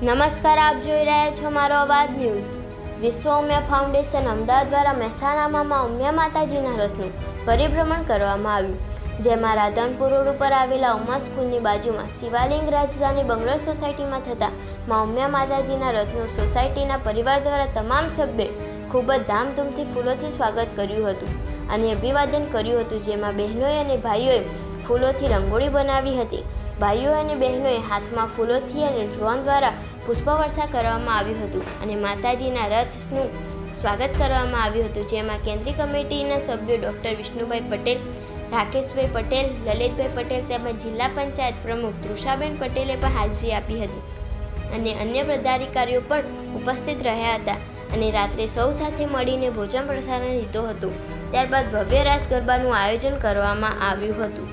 નમસ્કાર, આપ જોઈ રહ્યા છો મારો અવાજ ન્યૂઝ. વિશ્વ ઉમિયા ફાઉન્ડેશન અમદાવાદ દ્વારા મહેસાણામાં ઉમિયા માતાજીના રથનું પરિભ્રમણ કરવામાં આવ્યું, જેમાં રાધનપુર રોડ ઉપર આવેલા ઉમા સ્કૂલની બાજુમાં શિવાલિંગ રાજધાની બંગલોર સોસાયટીમાં થતા મા ઉમિયા માતાજીના રથનું સોસાયટીના પરિવાર દ્વારા તમામ સભ્યોએ ખૂબ જ ધામધૂમથી ફૂલોથી સ્વાગત કર્યું હતું અને અભિવાદન કર્યું હતું, જેમાં બહેનોએ અને ભાઈઓએ ફૂલોથી રંગોળી બનાવી હતી. ભાઈઓ અને બહેનોએ હાથમાં ફૂલોથી અને ડ્રોન દ્વારા પુષ્પવર્ષા કરવામાં આવ્યું હતું અને માતાજીના રથનું સ્વાગત કરવામાં આવ્યું હતું, જેમાં કેન્દ્રીય કમિટીના સભ્યો ડૉક્ટર વિષ્ણુભાઈ પટેલ, રાકેશભાઈ પટેલ, લલિતભાઈ પટેલ તેમજ જિલ્લા પંચાયત પ્રમુખ તૃષાબેન પટેલે પણ હાજરી આપી હતી અને અન્ય પદાધિકારીઓ પણ ઉપસ્થિત રહ્યા હતા અને રાત્રે સૌ સાથે મળીને ભોજન પ્રસારણ લીધો હતો. ત્યારબાદ ભવ્ય રાસ ગરબાનું આયોજન કરવામાં આવ્યું હતું.